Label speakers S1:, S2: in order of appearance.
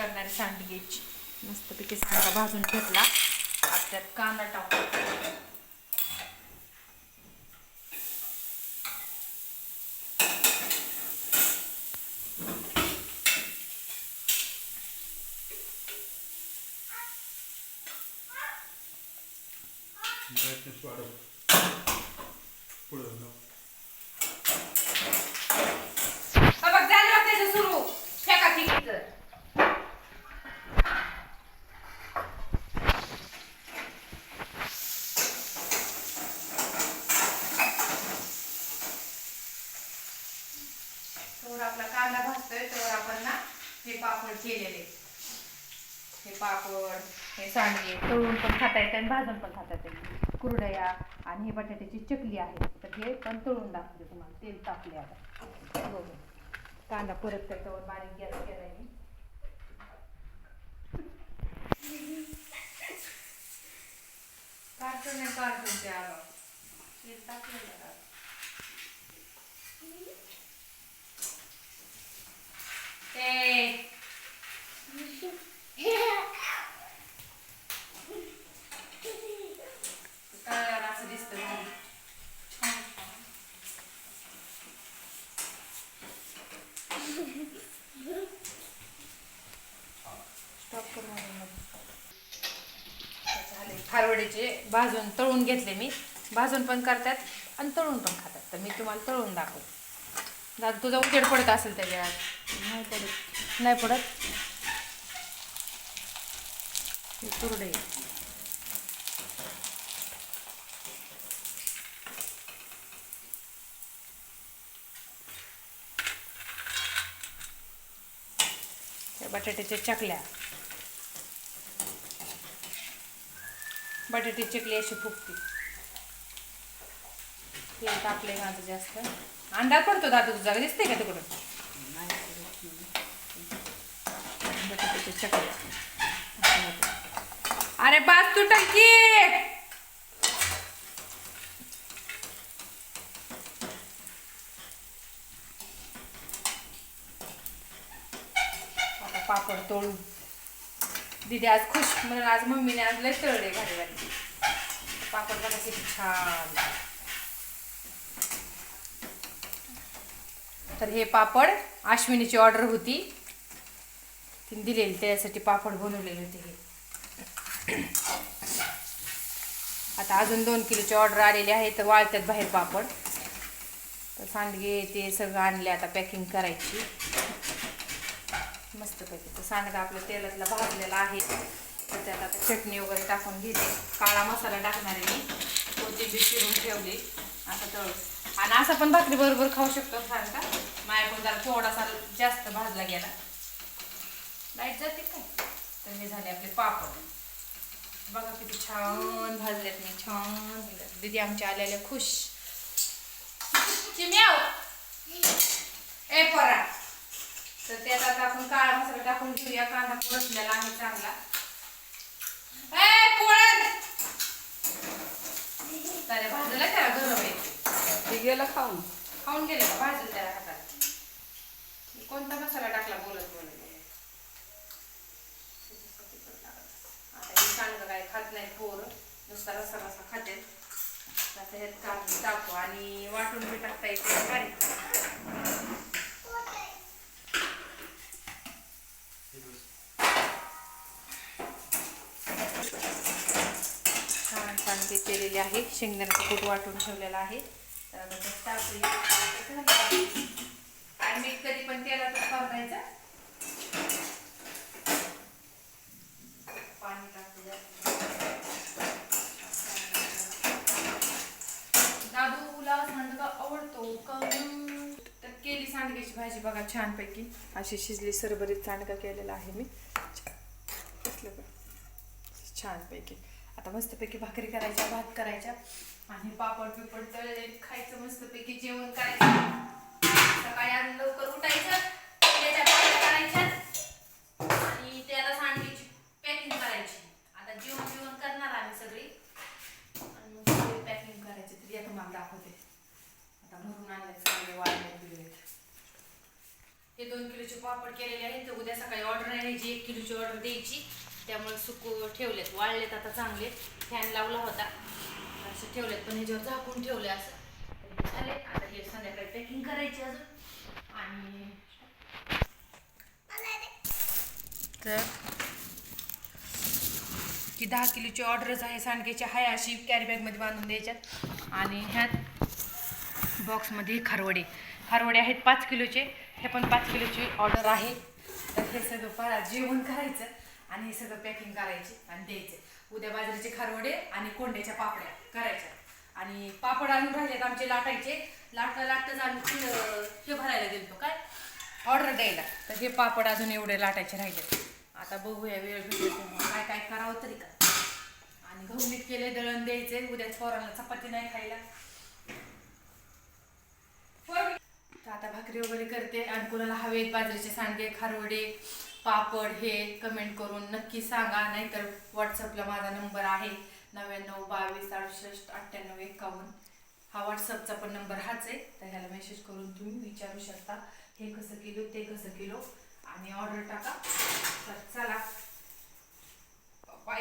S1: करणारी सांडगेची मस्तपैकी सांडा भाजून घेतला. आता त्यात कांदा टाकू
S2: ब्राईटनेस वाढव पुढं जाऊ.
S1: हा बघ झालं बघ त्याचं सुरू फेका फिकीचं तर आपला कांदा भाजतोय तेव्हा आपण ना हे पापड केलेले. हे पापड हे सांडगे तळून पण खाता येते आणि भाजून पण खाता येते कुरडया आणि हे बटाट्याची चकली आहे. तर हे पण तळून दाखवते तुम्हाला. तेल तापले आता. हो कांदा परत त्याच्यावर बारीक गॅस केलाय मी. कार्टून आहे कार्टून ते आलं. तेल टाकलेलं का? ते तळल्यावर असं दिसतं भारी. छान छान. स्टॉप कर फारवडीचे भाजून तळून घेतले मी. भाजून पण करतात आणि तळून पण खातात. तर मी तुम्हाला तळून दाखवते. दादा तुझा उजेड पडत असेल त्याच्यात नाही पडत. नाही पडत? हे हे बटाट्याच्या चकल्या. बटाटी चकली अशी फुगती. तेल टाकले माझं जास्त. अंडा पडतो दादा तुझा दिसते का तिकडून? अरे बास तू की आता पापड तोडू. दीदी आज खुश म्हणून आज मम्मीने आज लय तळले घरी घरी पापड बघा किती छान. तर हे पापड अश्विनीची ऑर्डर होती. तिने दिलेली त्यासाठी पापड बनवलेले होते हे. आता अजून दोन किलोची ऑर्डर आलेली आहे तर वाळत्यात बाहेर पापड. तर सांडगे ते सगळं आणले आता पॅकिंग करायची. मस्त पैकी तर सांडगा आपल्या तेलातला भाजलेला आहे. तर त्यात आता चटणी वगैरे टाकून घेते. काळा मसाला टाकणार आहे मी. कोथिंबीर चिरून ठेवली. आता तळ. आणि असं पण भाकरी बरोबर खाऊ शकतो सांडगा माझ्याकडून जरा थोडासा जास्त भाजला गेला. लाइट जाते काय? तर हे झाले आपले पापड. बघा किती छान भाजलेत मी छान दिदी दीदी आमच्या आलेल्या खुश. चिम्याव ए परा. तर त्यात आता आपण काळा मसाला टाकून घेऊया. कांदा परतलेला आहे चांगला. ए पोळ्या भाजलं भाजला गरम?
S3: गेलं खाऊन.
S1: खाऊन गेले का? भाजलं त्याला हातात. कोणता मसाला टाकला बोलत बोलत आता हे सांडगं काय खात नाही पोर. नुसता रस्सा रस्सा खाते. आता ह्यात कांदे टाकू आणि वाटून बी टाकता येते बारीक. छान छान ते केलेले आहे. शेंगदाण्याचं कूट वाटून ठेवलेलं आहे. तर आता आणि मीठ कधी पण तेलातच वापरायचं पाणी टाकूया दादूला सांडगा आवडतो का तर केली सांडग्याची भाजी बघा छानपैकी. अशी शिजली सरबरीत सांडगा केलेला आहे मी. कसलं बघ छानपैकी. आता मस्तपैकी भाकरी करायच्या भात करायच्या. आणि पापड पिपड तळले खायचं मस्तपैकी जेवण करायचं. सकाळी आज लवकर उठायचं त्याच्या भाकऱ्या करायच्या आणि त्याला सांडग्याची पॅकिंग करायची. आता जेवण जेवण करणार आम्ही सगळी. आणि मग पॅकिंग करायची तरी आता मला दाखवते. आता भरून आणले चांगले वाळले बिळलेत. हे दोन किलोचे पापड केलेले आहेत. तर उद्या सकाळी ऑर्डर आहे जी एक किलोची ऑर्डर द्यायची. त्यामुळे सुकू ठेवलेत. वाळलेत आता चांगले. फॅन लावला होता. असं ठेवलेत पण ह्याच्यावर झाकून ठेवले असं. हे झाले आता हे संध्याकाळी पॅकिंग करायची अजून. आणि तर की दहा किलोची ऑर्डरच आहे सांडग्याची आहे अशी कॅरी बॅगमध्ये बांधून द्यायच्यात. आणि ह्यात बॉक्समध्ये खारवडे. खारवडे आहेत पाच किलोचे हे पण पाच किलोची ऑर्डर आहे. तर हे सगळं जेवण करायचं. आणि हे सगळं पॅकिंग करायचे आणि द्यायचे. उद्या बाजरीचे खारवडे आणि कोंड्याच्या पापड्या करायच्या. आणि पापड आणून राहिलेत आमचे लाटायचे. लाटता लाटताच आम्ही हे भरायला गेलो काय? ऑर्डर द्यायला. तर हे पापड अजून एवढे लाटायचे राहिले आता बघूया वेळ भेटेल काय काय करावं तरी का? आणि गहू मीठ केले दळण द्यायचे. उद्या पोरांना चपाती नाही खायला. आता भाकरी वगैरे करते. आणि कोणाला हवेत बाजरीचे सांडगे खारवडे पापड हे कमेंट करून नक्की सांगा. नाहीतर व्हॉट्सअपला माझा नंबर आहे नव्याण्णव बावीस अडुसष्ट अठ्ठ्याण्णव एकावन्न. हा व्हॉट्सअपचा पण नंबर हाच आहे. तर ह्याला मेसेज करून तुम्ही विचारू शकता. हे कसं किलो ते कसं किलो. आणि ऑर्डर टाका. तर चला.